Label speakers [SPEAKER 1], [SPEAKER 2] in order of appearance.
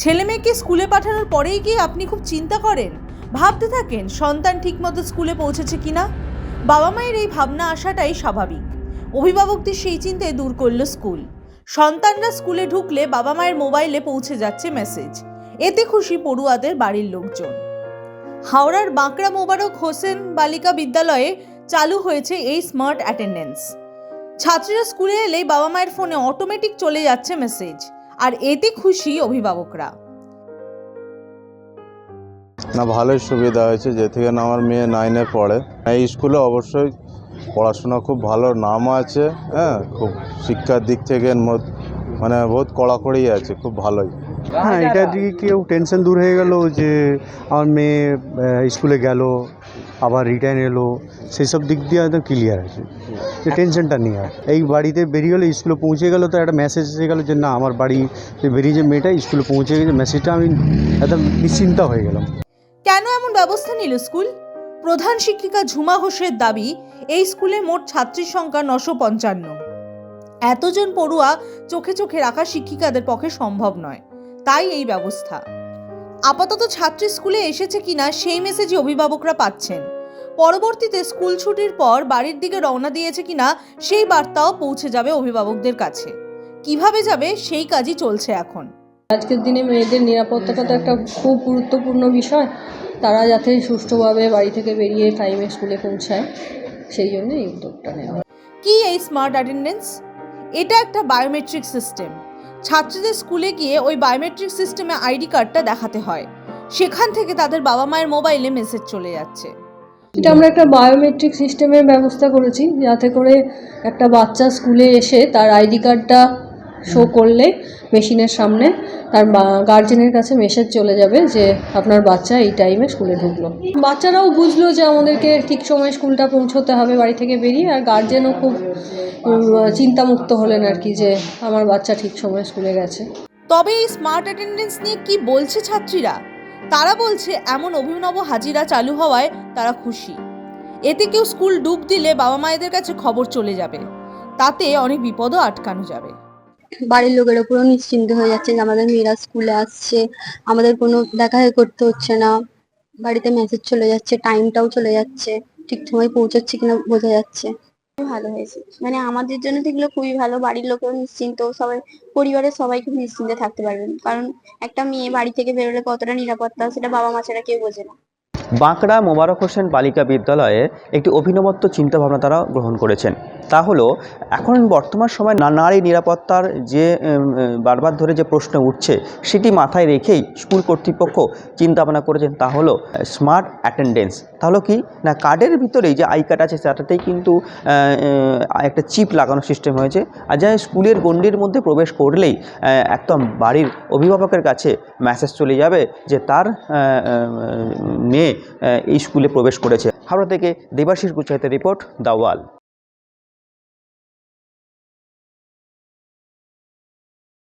[SPEAKER 1] ছেলে মেয়েকে স্কুলে পাঠানোর পরেই কি আপনি খুব চিন্তা করেন? ভাবতে থাকেন, সন্তান ঠিকমতো স্কুলে পৌঁছেছে কিনা? বাবা মায়ের এই ভাবনা আসাটাই স্বাভাবিক। অভিভাবকদের সেই চিন্তায় দূর করল স্কুল। সন্তানরা স্কুলে ঢুকলে বাবা মায়ের মোবাইলে পৌঁছে যাচ্ছে মেসেজ। এতে খুশি পড়ুয়াদের বাড়ির লোকজন। হাওড়ার বাঁকড়া মোবারক হোসেন বালিকা বিদ্যালয়ে চালু হয়েছে এই স্মার্ট অ্যাটেন্ডেন্স। ছাত্রীরা স্কুলে এলেই বাবা মায়ের ফোনে অটোমেটিক চলে যাচ্ছে মেসেজ। আর এতে খুশি অভিভাবকরা।
[SPEAKER 2] না, ভালোই সুবিধা হয়েছে। যে থেকে না আমার মেয়ে নাইনে পড়ে। এই স্কুলে অবশ্যই পড়াশোনা খুব ভালো নাম আছে হ্যাঁ খুব শিক্ষার দিক থেকে মানে বহুত কড়াকড়ি আছে, খুব ভালোই।
[SPEAKER 3] হ্যাঁ এটা দিকে কেউ টেনশন দূর হয়ে গেল যে আমার মেয়ে স্কুলে গেল আবার রিটার্ন এলো সেই সব দিক দিয়ে একদম ক্লিয়ার আছে যে টেনশনটা নেই আর এই বাড়িতে বেরিয়ে গেলে স্কুলে পৌঁছে গেল তো একটা মেসেজ এসে গেলো যে না আমার বাড়ি বেরিয়ে যে মেয়েটা স্কুলে পৌঁছে গেছে মেসেজটা আমি একদম নিশ্চিন্তা হয়ে গেলাম
[SPEAKER 1] কেন এমন ব্যবস্থা নিল স্কুল প্রধান শিক্ষিকা ঝুমা ঘোষের দাবি এই স্কুলে মোট ছাত্রীর সংখ্যা নশো পঞ্চান্ন এতজন পড়ুয়া চোখে চোখে রাখা শিক্ষিকাদের পক্ষে সম্ভব নয়। তাই এই ব্যবস্থা। আপাতত ছাত্রী স্কুলে এসেছে কিনা সেই মেসেজই অভিভাবকরা পাচ্ছেন। পরবর্তীতে স্কুল ছুটির পর বাড়ির দিকে রওনা দিয়েছে কিনা সেই বার্তাও পৌঁছে যাবে অভিভাবকদের কাছে। কীভাবে যাবে সেই কাজই চলছে এখন।
[SPEAKER 4] আজকের দিনে মেয়েদের নিরাপত্তাটা তো একটা খুব গুরুত্বপূর্ণ বিষয়। তারা যাতে সুষ্ঠুভাবে বাড়ি থেকে বেরিয়ে টাইমে স্কুলে পৌঁছায় সেই জন্য এই উদ্যোগটা নেওয়া
[SPEAKER 1] কি এই স্মার্ট অ্যাটেন্ডেন্স এটা একটা বায়োমেট্রিক সিস্টেম ছাত্রীদের স্কুলে গিয়ে ওই বায়োমেট্রিক সিস্টেমে আইডি কার্ডটা দেখাতে হয়। সেখান থেকে তাদের বাবা মায়ের মোবাইলে মেসেজ চলে যাচ্ছে।
[SPEAKER 4] এটা আমরা একটা বায়োমেট্রিক সিস্টেমের ব্যবস্থা করেছি, যাতে করে একটা বাচ্চা স্কুলে এসে তার আইডি কার্ডটা শো করলে মেশিনের সামনে তার গার্জেনের কাছে মেসেজ চলে যাবে যে আপনার বাচ্চা এই টাইমে স্কুলে ঢুকলো। বাচ্চারাও বুঝলো যে আমাদেরকে ঠিক সময় স্কুলটা পৌঁছতে হবে, বাড়ি থেকে বেরিয়ে, আর গার্জেনও খুব চিন্তামুক্ত হলেন আর কি যে আমার বাচ্চা ঠিক সময় স্কুলে গেছে।
[SPEAKER 1] তবে এই স্মার্ট অ্যাটেন্ডেন্স নিয়ে কি বলছে ছাত্রীরা? তারা বলছে, এমন অভিনব হাজিরা চালু হওয়ায় তারা খুশি। এতে কেউ স্কুল ডুব দিলে বাবা মায়েদের কাছে খবর চলে যাবে। তাতে অনেক বিপদও আটকানো যাবে।
[SPEAKER 5] বাড়ির লোকের ওপরও নিশ্চিন্ত হয়ে যাচ্ছে যে আমাদের মেয়েরা স্কুলে আসছে, আমাদের কোনো দেখা করতে হচ্ছে না। বাড়িতে মেসেজ চলে যাচ্ছে টাইমটাও চলে যাচ্ছে, ঠিক সময় পৌঁছাচ্ছে কিনা বোঝা যাচ্ছে। ভালো হয়েছে। মানে আমাদের জন্য তো এগুলো খুবই ভালো, বাড়ির লোকেও নিশ্চিন্ত, সবাই, পরিবারের সবাই খুব নিশ্চিন্তে থাকতে পারবেন কারণ একটা মেয়ে বাড়ি থেকে বেরোলে কতটা নিরাপত্তা, সেটা বাবা মা ছাড়া কেউ বোঝে না।
[SPEAKER 6] বাঁকড়া মোবারক হোসেন বালিকা বিদ্যালয়ে একটি অভিনবত্ব চিন্তাভাবনা তারা গ্রহণ করেছেন। তা হলো, এখন বর্তমান সময় নারী নিরাপত্তার যে বারবার ধরে যে প্রশ্ন উঠছে, সেটি মাথায় রেখেই স্কুল কর্তৃপক্ষ চিন্তা ভাবনা করেছেন তা হলো, স্মার্ট অ্যাটেন্ডেন্স। তাহলে কি? না, কার্ডের ভিতরেই যে আই কার্ড আছে, সেটাতেই কিন্তু একটা চিপ লাগানো সিস্টেম হয়েছে। আর যা স্কুলের গণ্ডির মধ্যে প্রবেশ করলেই একদম বাড়ির অভিভাবকের কাছে মেসেজ চলে যাবে যে তার মেয়ে এই স্কুলে প্রবেশ করেছে। হাওড়া থেকে দেবাশিস গুচ্ছাইতের রিপোর্ট, দাওয়াল।